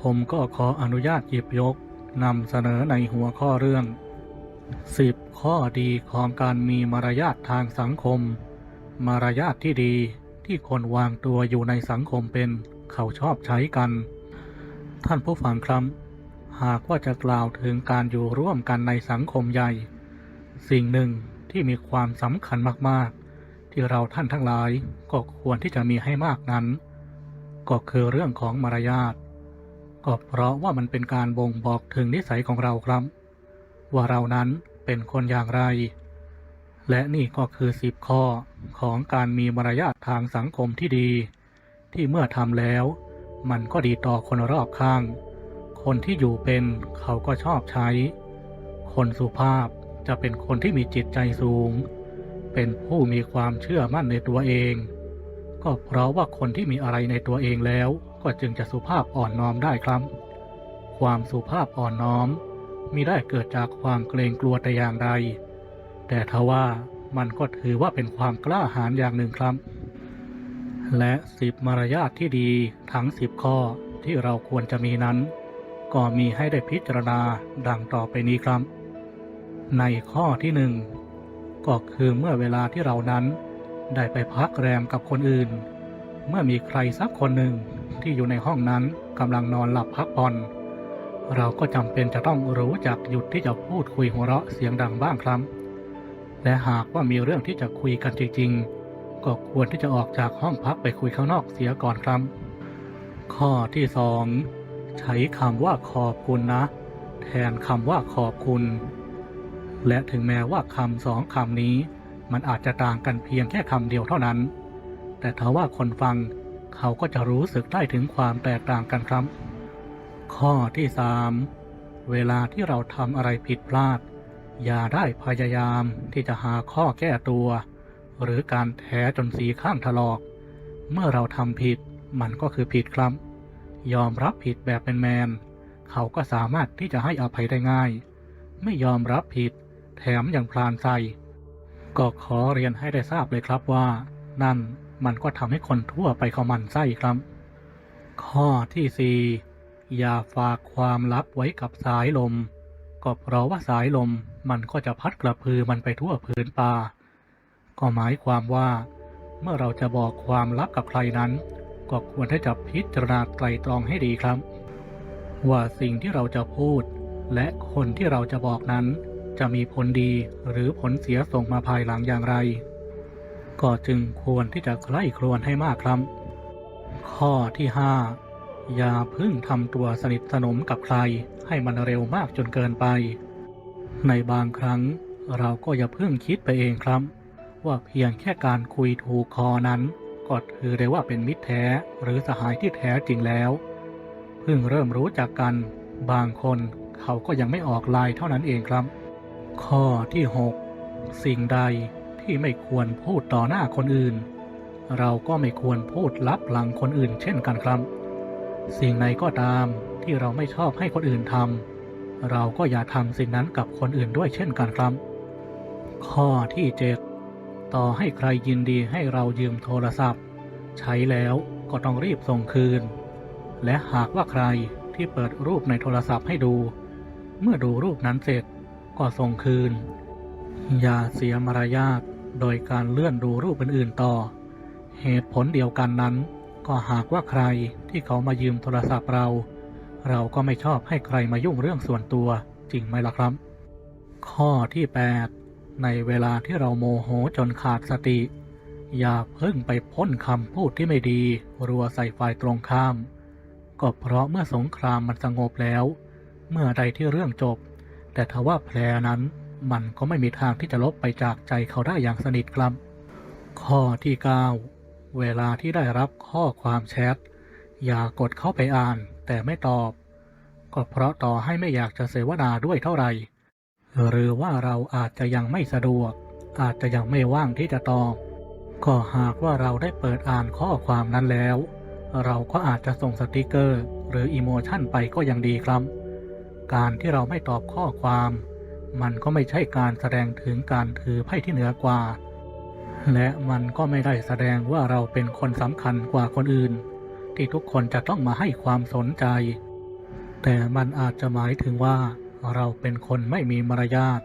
ผมก็ขออนุญาตหยิบยกนำเสนอในหัวข้อเรื่อง 10 ข้อดีของการมีมารยาททางสังคม มารยาทที่ดีที่คนวางตัวอยู่ในสังคมเป็นเขาชอบใช้กัน ท่านผู้ฟังครับหากว่าจะกล่าวถึงการอยู่ร่วมกันในสังคมใหญ่ สิ่งหนึ่งที่มีความสำคัญมากๆ ที่เราท่านทั้งหลายก็ควรที่จะมีให้มากนั้น ก็คือเรื่องของมารยาท ก็เพราะว่ามันเป็นการบ่งบอกถึงนิสัยของเราครับ ว่าเรานั้นเป็นคนอย่างไร และนี่ก็คือสิบข้อของการมีมารยาททางสังคมที่ดี ที่เมื่อทำแล้ว มันก็ดีต่อคนรอบข้าง คนที่อยู่เป็นเขาก็ชอบใช้ คนสุภาพจะเป็นคนที่มีจิตใจสูง เป็นผู้มีความเชื่อมั่นในตัวเอง ก็เพราะว่าคนที่มีอะไรในตัวเองแล้ว ก็จึงจะสุภาพอ่อนน้อมได้ครับ ความสุภาพอ่อนน้อมมิได้เกิดจากความเกรงกลัวแต่อย่างใด แต่ทว่ามันก็ถือว่าเป็นความกล้าหาญอย่างหนึ่งครับ และสิบมารยาทที่ดีทั้งสิบข้อที่เราควรจะมีนั้น ก็มีให้ได้พิจารณาดังต่อไปนี้ครับ ในข้อที่หนึ่งก็คือเมื่อเวลาที่เรานั้นได้ไปพักแรมกับคนอื่น เมื่อมีใครสักคนหนึ่ง ที่อยู่ในห้องนั้นกำลังนอนหลับพักผ่อนเราก็จำเป็นจะต้องรู้จักหยุดที่จะพูดคุยหัวเราะเสียงดังบ้างครับ และหากว่ามีเรื่องที่จะคุยกันจริงๆ ก็ควรที่จะออกจากห้องพักไปคุยข้างนอกเสียก่อนครับ ข้อที่สองใช้คำว่าขอบคุณนะ แทนคำว่าขอบคุณ และถึงแม้ว่าคำสองคำนี้ มันอาจจะต่างกันเพียงแค่คำเดียวเท่านั้น แต่ถ้าว่าคนฟัง เขาก็จะรู้สึกได้ถึงความแตกต่างกันครับ ข้อที่สามเวลาที่เราทำอะไรผิดพลาด อย่าได้พยายามที่จะหาข้อแก้ตัว หรือการแท้จนสีข้างถลอก เมื่อเราทำผิดมันก็คือผิดครับ ยอมรับผิดแบบเป็นแมน เขาก็สามารถที่จะให้อภัยได้ง่าย ไม่ยอมรับผิด แถมยังพลานใส่ก็ขอเรียนให้ได้ทราบเลยครับว่า นั่น มันก็ทำให้คนทั่วไปเขามันไส้ครับ ข้อที่สี่อย่าฝากความลับไว้กับสายลม ก็เพราะว่าสายลมมันก็จะพัดกระพือมันไปทั่วพื้นป่า ก็หมายความว่า เมื่อเราจะบอกความลับกับใครนั้น ก็ควรที่จะพิจารณาไตรตรองให้ดีครับ ว่าสิ่งที่เราจะพูด และคนที่เราจะบอกนั้น จะมีผลดีหรือผลเสียส่งมาภายหลังอย่างไร ก็จึงควรที่จะใคร่ครวญให้มากครับ ข้อที่ห้าอย่าเพึ่งทำตัวสนิทสนมกับใครให้มันเร็วมากจนเกินไป ในบางครั้งเราก็อย่าเพิ่งคิดไปเองครับ ว่าเพียงแค่การคุยถูกคอนั้นก็ถือได้ว่าเป็นมิตรแท้หรือสหายที่แท้จริงแล้ว เพิ่งเริ่มรู้จักกันบางคนเขาก็ยังไม่ออกลายเท่านั้นเองครับ ข้อที่ 6 สิ่งใด ที่ไม่ควรพูดต่อหน้าคนอื่น เราก็ไม่ควรพูดลับหลังคนอื่นเช่นกันครับ สิ่งไหนก็ตามที่เราไม่ชอบให้คนอื่นทำเราก็อย่าทำสิ่งนั้นกับคนอื่นด้วยเช่นกันครับ ข้อที่7ต่อให้ใครยินดีให้เรายืมโทรศัพท์ ใช้แล้วก็ต้องรีบส่งคืน และหากว่าใครที่เปิดรูปในโทรศัพท์ให้ดู เมื่อดูรูปนั้นเสร็จก็ส่งคืน อย่าเสียมารยาท โดยการเลื่อนดูรูปอื่นๆต่อ เหตุผลเดียวกันนั้น ก็หากว่าใครที่เขามายืมโทรศัพท์เรา เราก็ไม่ชอบให้ใครมายุ่งเรื่องส่วนตัวจริงไหมล่ะครับ ข้อที่ 8 ในเวลาที่เราโมโหจนขาดสติ อย่าเพิ่งไปพ่นคำพูดที่ไม่ดี รัวใส่ฝ่ายตรงข้าม ก็เพราะเมื่อสงครามมันสงบแล้ว เมื่อใดที่เรื่องจบ แต่ทว่าแผลนั้น มันก็ไม่มีทางที่จะลบไปจากใจเขาได้อย่างสนิทครับ ข้อที่ 9 เวลาที่ได้รับข้อความแชท อย่ากดเข้าไปอ่าน แต่ไม่ตอบ ก็เพราะต่อให้ไม่อยากจะเสวนาด้วยเท่าไหร่ หรือว่าเราอาจจะยังไม่สะดวก อาจจะยังไม่ว่างที่จะตอบ ก็หากว่าเราได้เปิดอ่านข้อความนั้นแล้ว เราก็อาจจะส่งสติกเกอร์ หรืออีโมชันไปก็ยังดีครับ การที่เราไม่ตอบข้อความ มันก็ไม่ใช่การแสดงถึงการถือไพ่ที่เหนือกว่า และมันก็ไม่ได้แสดงว่าเราเป็นคนสำคัญกว่าคนอื่น ที่ทุกคนจะต้องมาให้ความสนใจ แต่มันอาจจะหมายถึงว่าเราเป็นคนไม่มีมารยาท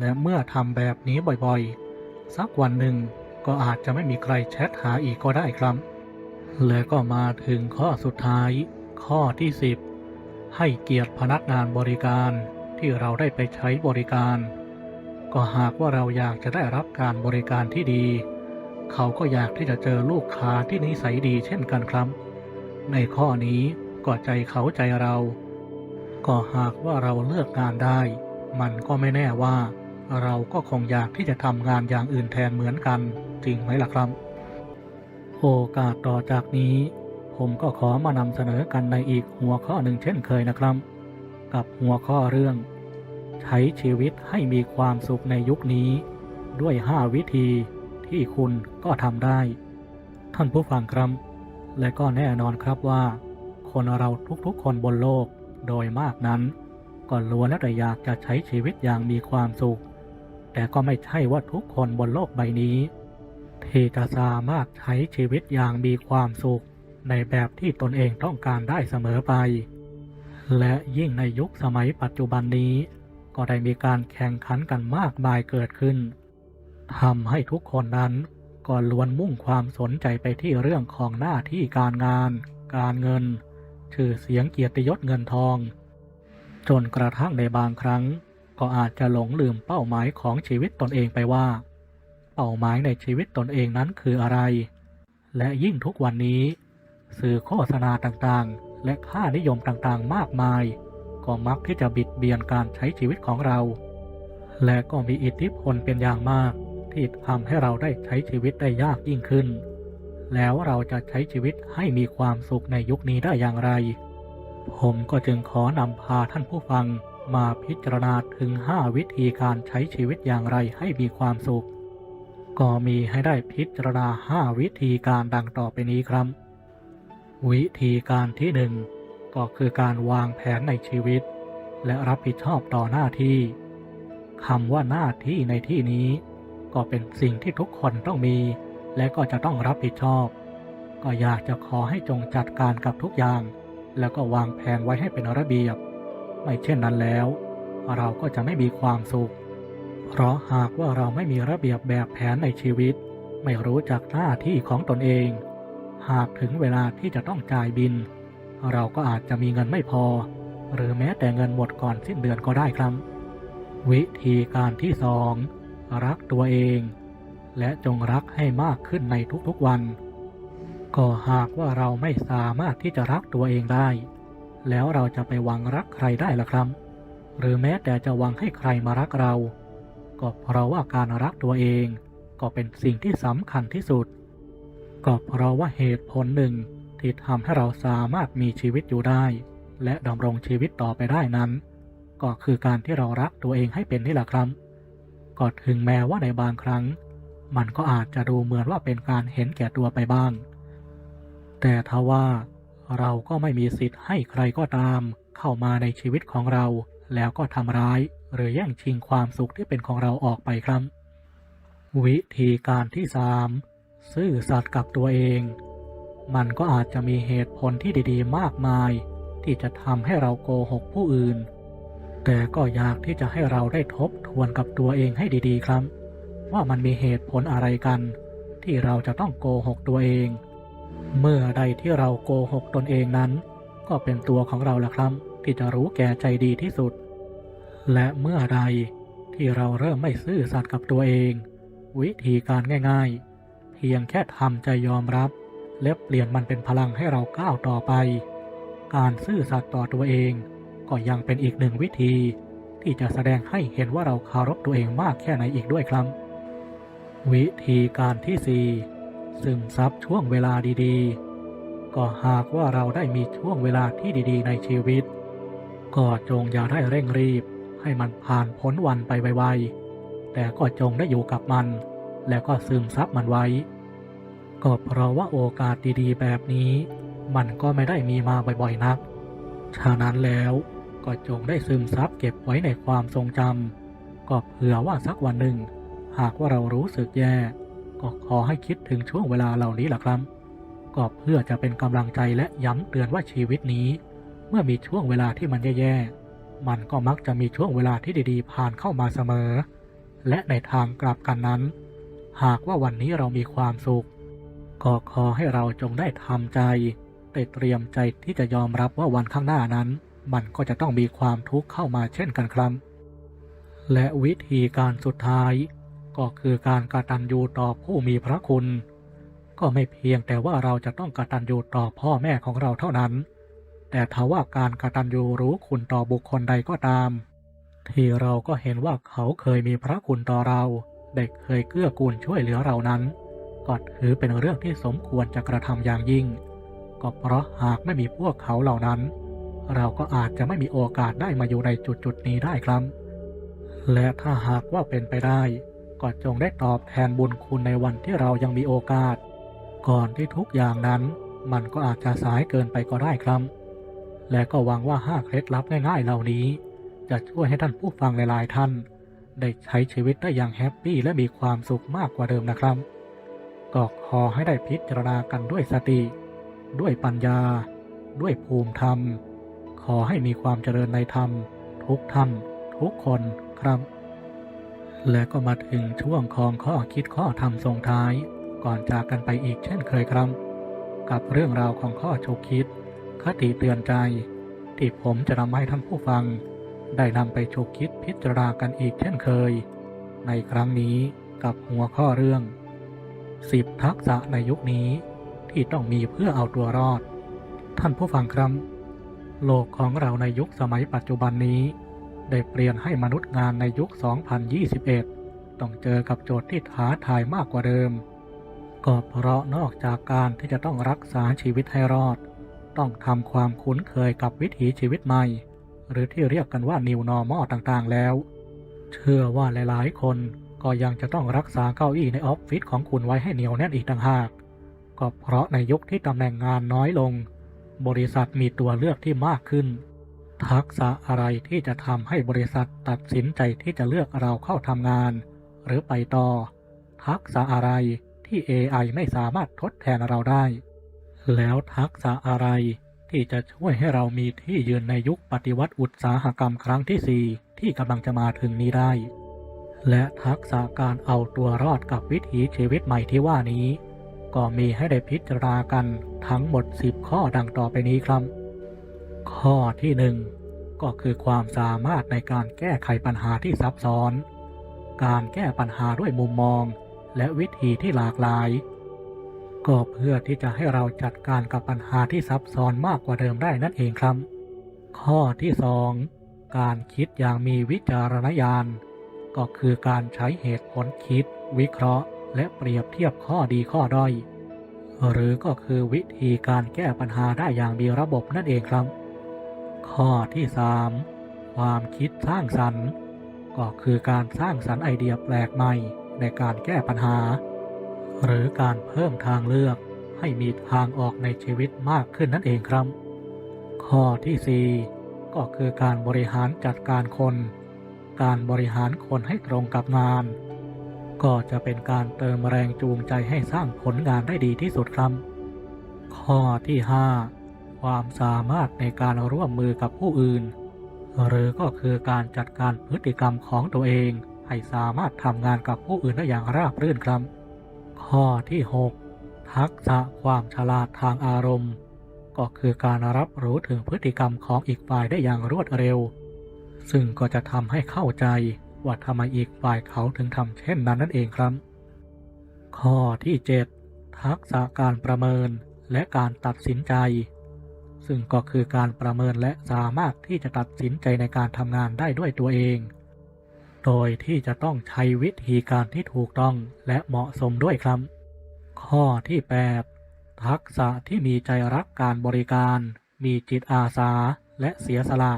และเมื่อทำแบบนี้บ่อยๆ สักวันหนึ่งก็อาจจะไม่มีใครแชทหาอีกก็ได้ครับ และก็มาถึงข้อสุดท้าย ข้อที่ 10 ให้เกียรติพนักงานบริการ ที่เราได้ไปใช้บริการ ก็หากว่าเราอยากจะได้รับการบริการที่ดี เขาก็อยากที่จะเจอลูกค้าที่นิสัยดีเช่นกันครับ ในข้อนี้ก็ใจเขาใจเรา ก็หากว่าเราเลือกงานได้ มันก็ไม่แน่ว่า เราก็คงอยากที่จะทำงานอย่างอื่นแทนเหมือนกัน จริงไหมล่ะครับ โอกาสต่อจากนี้ ผมก็ขอมานำเสนอกันในอีกหัวข้อหนึ่งเช่นเคยนะครับ กับหัวข้อเรื่อง ใช้ชีวิตให้มีความสุขในยุคนี้ ด้วย 5 วิธีที่คุณก็ทำได้ ท่านผู้ฟังครับ และก็แน่นอนครับว่า คนเราทุกๆคนบนโลกโดยมากนั้นก็ล้วนแล้วแต่อยากจะใช้ชีวิตอย่างมีความสุข แต่ก็ไม่ใช่ว่าทุกคนบนโลกใบนี้ที่จะสามารถใช้ชีวิตอย่างมีความสุข ในแบบที่ตนเองต้องการได้เสมอไป และยิ่งในยุคสมัยปัจจุบันนี้ ก็ได้มีการแข่งขันกันมากมายเกิดขึ้นทำให้ทุกคนนั้นก็ล้วนมุ่งความสนใจไปที่เรื่องของหน้าที่การงาน การเงิน ชื่อเสียงเกียรติยศเงินทอง จนกระทั่งในบางครั้ง ก็อาจจะหลงลืมเป้าหมายของชีวิตตนเองไปว่า เป้าหมายในชีวิตตนเองนั้นคืออะไร และยิ่งทุกวันนี้ สื่อโฆษณาต่างๆ และค่านิยมต่างๆ มากมาย ก็มักที่จะบิดเบียนการใช้ชีวิตของเรา และก็มีอิทธิพลเป็นอย่างมาก ที่ทำให้เราได้ใช้ชีวิตได้ยากยิ่งขึ้น แล้วเราจะใช้ชีวิตให้มีความสุขในยุคนี้ได้อย่างไร ผมก็จึงขอนำพาท่านผู้ฟังมาพิจารณาถึง 5 วิธีการใช้ชีวิตอย่างไรให้มีความสุข ก็มีให้ได้พิจารณา 5 วิธีการดังต่อไปนี้ครับ วิธีการที่หนึ่งก็คือการวางแผนในชีวิต และรับผิดชอบต่อหน้าที่คำว่าหน้าที่ในที่นี้ ก็เป็นสิ่งที่ทุกคนต้องมี และก็จะต้องรับผิดชอบ ก็อยากจะขอให้จงจัดการกับทุกอย่าง แล้วก็วางแผนไว้ให้เป็นระเบียบ ไม่เช่นนั้นแล้ว เราก็จะไม่มีความสุข เพราะหากว่าเราไม่มีระเบียบแบบแผนในชีวิต ไม่รู้จักหน้าที่ของตนเอง หากถึงเวลาที่จะต้องจ่ายบิน เราก็อาจจะมีเงินไม่พอ หรือแม้แต่เงินหมดก่อนสิ้นเดือนก็ได้ครับ วิธีการที่สองรักตัวเอง และจงรักให้มากขึ้นในทุกๆวัน ก็หากว่าเราไม่สามารถที่จะรักตัวเองได้ แล้วเราจะไปหวังรักใครได้ล่ะครับ หรือแม้แต่จะหวังให้ใครมารักเรา ก็เพราะว่าการรักตัวเอง ก็เป็นสิ่งที่สำคัญที่สุด ก็เพราะว่าเหตุผลหนึ่งที่ทำให้เราสามารถมีชีวิตอยู่ได้ และดำรงชีวิตต่อไปได้นั้น ก็คือการที่เรารักตัวเองให้เป็นนี่แหละครับก็ถึงแม้ว่าในบางครั้ง มันก็อาจจะดูเหมือนว่าเป็นการเห็นแก่ตัวไปบ้าง แต่ทว่าเราก็ไม่มีสิทธิ์ให้ใครก็ตาม เข้ามาในชีวิตของเรา แล้วก็ทำร้าย หรือแย่งชิงความสุขที่เป็นของเราออกไปครับ วิธีการที่สาม ซื่อสัตย์กับตัวเอง มันก็อาจจะมีเหตุผลที่ดีๆ มากมาย ที่จะทำให้เราโกหกผู้อื่น แต่ก็อยากที่จะให้เราได้ทบทวนกับตัวเองให้ดีๆ ครับ ว่ามันมีเหตุผลอะไรกัน ที่เราจะต้องโกหกตัวเอง เมื่อใดที่เราโกหกตนเองนั้น ก็เป็นตัวของเราละครับ ที่จะรู้แก่ใจดีที่สุด และเมื่อใดที่เราเริ่มไม่ซื่อสัตย์กับตัวเอง วิธีการง่าย ๆ พียงแค่ทำใจยอมรับ และเปลี่ยนมันเป็นพลังให้เราก้าวต่อไป การซื่อสัตย์ต่อตัวเอง ก็ยังเป็นอีกหนึ่งวิธี ที่จะแสดงให้เห็นว่าเราเคารพตัวเองมากแค่ไหนอีกด้วยครับ วิธีการที่สี่ซึมซับช่วงเวลาดีๆ ก็หากว่าเราได้มีช่วงเวลาที่ดีๆ ในชีวิต ก็จงอย่าได้เร่งรีบ ให้มันผ่านพ้นวันไปไวๆแต่ก็จงได้อยู่กับมัน แล้วก็ซึมซับมันไว้ ก็เพราะว่าโอกาสดีๆ แบบนี้ มันก็ไม่ได้มีมาบ่อยๆนัก ฉะนั้นแล้วก็จงได้ซึมซับเก็บไว้ในความทรงจำก็เผื่อว่าสักวันหนึ่ง หากว่าเรารู้สึกแย่ ก็ขอให้คิดถึงช่วงเวลาเหล่านี้แหละครับก็เพื่อจะเป็นกำลังใจและย้ำเตือนว่าชีวิตนี้ เมื่อมีช่วงเวลาที่มันแย่ๆ มันก็มักจะมีช่วงเวลาที่ดีๆ ผ่านเข้ามาเสมอ และในทางกลับกันนั้น หากว่าวันนี้เรามีความสุขก็ขอให้เราจงได้ทำใจได้เตรียมใจที่จะยอมรับว่าวันข้างหน้านั้น มันก็จะต้องมีความทุกข์เข้ามาเช่นกันครับ และวิธีการสุดท้าย ก็คือการกตัญญูต่อผู้มีพระคุณ ก็ไม่เพียงแต่ว่าเราจะต้องกตัญญูต่อพ่อแม่ของเราเท่านั้น แต่ถ้าว่าการกตัญญูรู้คุณต่อบุคคลใดก็ตาม ที่เราก็เห็นว่าเขาเคยมีพระคุณต่อเรา ได้เคยเกื้อกูลช่วยเหลือเรานั้น ก็ถือเป็นเรื่องที่สมควรจะกระทำอย่างยิ่ง ก็เพราะหากไม่มีพวกเขาเหล่านั้น เราก็อาจจะไม่มีโอกาสได้มาอยู่ในจุดจุดนี้ได้ครับ และถ้าหากว่าเป็นไปได้ก็จงได้ตอบแทนบุญคุณในวันที่เรายังมีโอกาส ก่อนที่ทุกอย่างนั้น มันก็อาจจะสายเกินไปก็ได้ครับ และก็หวังว่าห้าเคล็ดลับง่ายๆเหล่านี้ จะช่วยให้ท่านผู้ฟังหลายๆท่าน ได้ใช้ชีวิตได้อย่างแฮปปี้และมีความสุขมากกว่าเดิมนะครับ ก็ขอให้ได้พิจารณากันด้วยสติ ด้วยปัญญา ด้วยภูมิธรรม ขอให้มีความเจริญในธรรม ทุกท่าน ทุกคนครับ และก็มาถึงช่วงของข้อคิดข้อธรรมส่งท้าย ก่อนจากกันไปอีกเช่นเคยครับ กับเรื่องราวของข้อฉุกคิด คติเตือนใจ ที่ผมจะนำให้ท่านผู้ฟัง ได้นำไปฉุกคิดพิจารณากันอีกเช่นเคย ในครั้งนี้กับหัวข้อเรื่อง 10 ทักษะในยุคนี้ที่ต้องมีเพื่อเอาตัวรอด ท่านผู้ฟังครับโลกของเราในยุคสมัยปัจจุบันนี้ ได้เปลี่ยนให้มนุษย์งานในยุค 2021 ต้องเจอกับโจทย์ที่ท้าทายมากกว่าเดิม ก็เพราะนอกจากการที่จะต้องรักษาชีวิตให้รอด ต้องทำความคุ้นเคยกับวิถีชีวิตใหม่ หรือที่เรียกกันว่า New Normal ต่างๆ แล้ว เชื่อว่าหลายๆ คนก็ยังจะต้องรักษาเก้าอี้ในออฟฟิศของคุณไว้ให้เหนียวแน่นอีกต่างหาก ก็เพราะในยุคที่ตำแหน่งงานน้อยลง บริษัทมีตัวเลือกที่มากขึ้น ทักษะอะไรที่จะทำให้บริษัทตัดสินใจที่จะเลือกเราเข้าทำงาน หรือไปต่อ ทักษะอะไรที่ AI ไม่สามารถทดแทนเราได้ แล้วทักษะอะไร ที่จะช่วยให้เรามีที่ยืนในยุคปฏิวัติอุตสาหกรรมครั้งที่ 4 ที่กำลังจะมาถึงนี้ได้ และทักษะการเอาตัวรอดกับวิถีชีวิตใหม่ที่ว่านี้ ก็มีให้ได้พิจารณากันทั้งหมด 10 ข้อดังต่อไปนี้ครับ ข้อที่ 1 ก็คือความสามารถในการแก้ไขปัญหาที่ซับซ้อน การแก้ปัญหาด้วยมุมมอง และวิธีที่หลากหลาย ก็เพื่อที่จะให้เราจัดการกับปัญหาที่ซับซ้อนมากกว่าเดิมได้นั่นเองครับ ข้อที่ 2 การคิดอย่างมีวิจารณญาณ ก็คือการใช้เหตุผลคิด วิเคราะห์ และเปรียบเทียบข้อดีข้อด้อย หรือก็คือวิธีการแก้ปัญหาได้อย่างมีระบบนั่นเองครับ ข้อที่ 3 ความคิดสร้างสรรค์ ก็คือการสร้างสรรค์ไอเดียแปลกใหม่ในการแก้ปัญหา หรือการเพิ่มทางเลือกให้มีทางออกในชีวิตมากขึ้นนั่นเองครับ ข้อที่ 4 ก็คือการบริหารจัดการคน การบริหารคนให้ตรงกับงาน ก็จะเป็นการเติมแรงจูงใจให้สร้างผลงานได้ดีที่สุดครับ ข้อที่ 5 ความสามารถในการร่วมมือกับผู้อื่น หรือก็คือการจัดการพฤติกรรมของตัวเอง ให้สามารถทำงานกับผู้อื่นได้อย่างราบรื่นครับ ข้อที่ 6 ทักษะความฉลาดทางอารมณ์ ก็คือการรับรู้ถึงพฤติกรรมของอีกฝ่ายได้อย่างรวดเร็ว ซึ่งก็จะทำให้เข้าใจว่าทำไมอีกฝ่ายเขาถึงทำเช่นนั้นนั่นเองครับ ข้อที่ 7 ทักษะการประเมินและการตัดสินใจ ซึ่งก็คือการประเมินและสามารถที่จะตัดสินใจในการทำงานได้ด้วยตัวเอง โดยที่จะต้องใช้วิธีการที่ถูกต้องและเหมาะสมด้วยครับ ข้อที่ 8 ทักษะที่มีใจรักการบริการ มีจิตอาสาและเสียสละ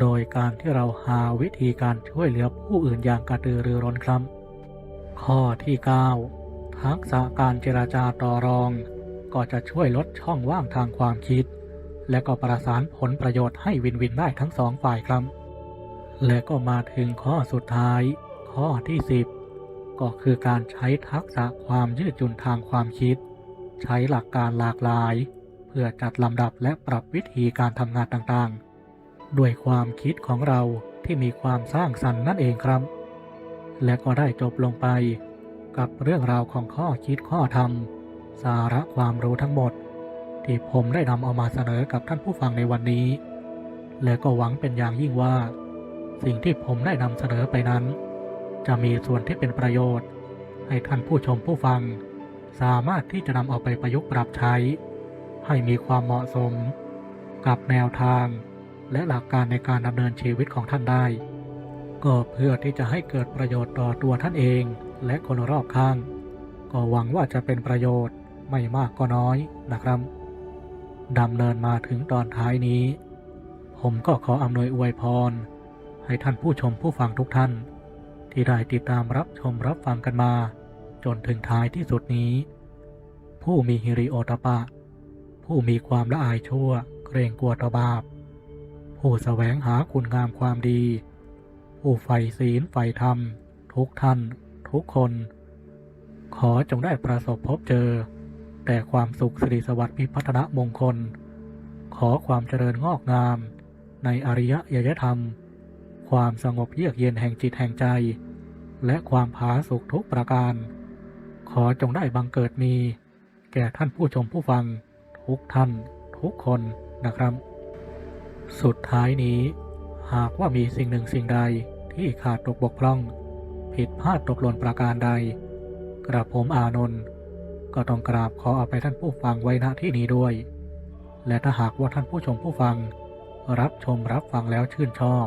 โดยการที่เราหาวิธีการช่วยเหลือผู้อื่นอย่างกระตือรือร้นครับ ข้อที่ 9 ทักษะการเจราจาต่อรอง ก็จะช่วยลดช่องว่างทางความคิด และก็ประสานผลประโยชน์ให้วินวินได้ทั้งสองฝ่ายครับ และก็มาถึงข้อสุดท้าย ข้อที่ 10 ก็คือการใช้ทักษะความยืดหยุ่นทางความคิด ใช้หลักการหลากหลาย เพื่อจัดลำดับและปรับวิธีการทำงานต่างๆ ด้วยความคิดของเราที่มีความสร้างสรรค์นั่นเองครับ และก็ได้จบลงไป กับเรื่องราวของข้อคิดข้อธรรม สาระความรู้ทั้งหมด ที่ผมได้นำเอามาเสนอกับท่านผู้ฟังในวันนี้ และก็หวังเป็นอย่างยิ่งว่า สิ่งที่ผมได้นำเสนอไปนั้น จะมีส่วนที่เป็นประโยชน์ ให้ท่านผู้ชมผู้ฟัง สามารถที่จะนำเอาไปประยุกต์ปรับใช้ ให้มีความเหมาะสม กับแนวทาง และหลักการในการดำเนินชีวิตของท่านได้ ก็เพื่อที่จะให้เกิดประโยชน์ต่อตัวท่านเองและคนรอบข้าง ก็หวังว่าจะเป็นประโยชน์ไม่มากก็น้อยนะครับดำเนินมาถึงตอนท้ายนี้ ผมก็ขออำนวยอวยพร ให้ท่านผู้ชมผู้ฟังทุกท่าน ที่ได้ติดตามรับชมรับฟังกันมา จนถึงท้ายที่สุดนี้ ผู้มีฮิริโอตปะ ผู้มีความละอายชั่ว เกรงกลัวต่อบาป ผู้แสวงหาคุณงามความดี ผู้ใฝ่ศีลใฝ่ธรรม ทุกท่าน ทุกคน ขอจงได้ประสบพบเจอ แต่ความสุขสิริสวัสดิ์พิพัฒนมงคล ขอความเจริญงอกงาม ในอริยยยธรรม ความสงบเยือกเย็นแห่งจิตแห่งใจ และความผาสุกทุกประการ ขอจงได้บังเกิดมี แก่ท่านผู้ชมผู้ฟัง ทุกท่าน ทุกคนนะครับ สุดท้ายนี้ หากว่ามีสิ่งหนึ่งสิ่งใดที่ขาดตกบกพร่อง ผิดพลาดตกหล่นประการใด กระผมอานนท์ก็ต้องกราบขออภัยท่านผู้ฟังไว้ณที่นี้ด้วย และถ้าหากว่าท่านผู้ชมผู้ฟัง รับชมรับฟังแล้วชื่นชอบ